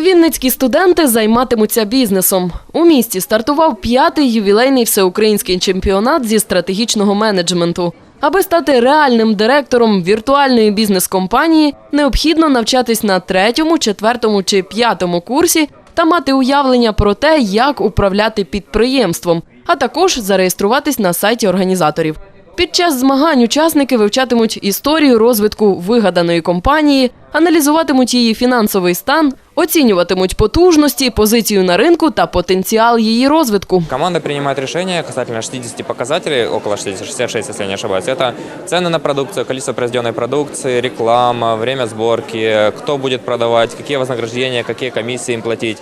Вінницькі студенти займатимуться бізнесом. У місті стартував п'ятий ювілейний всеукраїнський чемпіонат зі стратегічного менеджменту. Аби стати реальним директором віртуальної бізнес-компанії, необхідно навчатись на третьому, четвертому чи п'ятому курсі та мати уявлення про те, як управляти підприємством, а також зареєструватись на сайті організаторів. Під час змагань учасники вивчатимуть історію розвитку вигаданої компанії, аналізуватимуть її фінансовий стан, оцінюватимуть потужності, позицію на ринку та потенціал її розвитку. Команда принимает решения касательно 60 показателей, около 60, 66, если я не ошибаюсь. Это цены на продукцию, количество произведенной продукции, реклама, время сборки, кто будет продавать, какие вознаграждения, какие комиссии им платить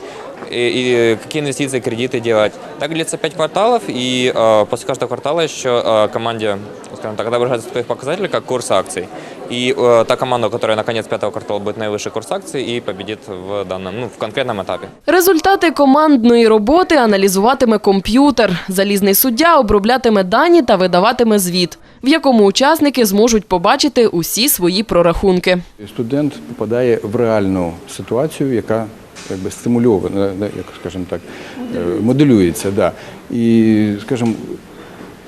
и, и какие инвестиции, кредиты делать. Так длится 5 кварталов, и э, после каждого квартала еще э, команде, скажем так, отображаются таких показателей, как курс акций. И э, та команда, у которой на конец пятого квартала будет наивысший курс акций и победит в данном, ну, в конкретном этапе. Результати командної роботи аналізуватиме комп'ютер. Залізний суддя оброблятиме дані та видаватиме звіт, в якому учасники зможуть побачити усі свої прорахунки. Студент попадає в реальну ситуацію, яка якби стимульована, да, як скажімо так, е, моделюється. Да. І, скажімо,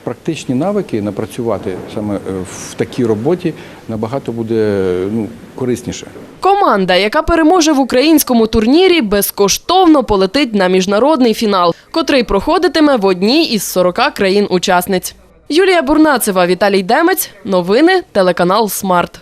практичні навики напрацювати саме е, в такій роботі набагато буде ну, корисніше. Команда, яка переможе в українському турнірі, безкоштовно полетить на міжнародний фінал, котрий проходитиме в одній із 40 країн-учасниць. Юлія Бурнацева, Віталій Демець. Новини телеканал Смарт.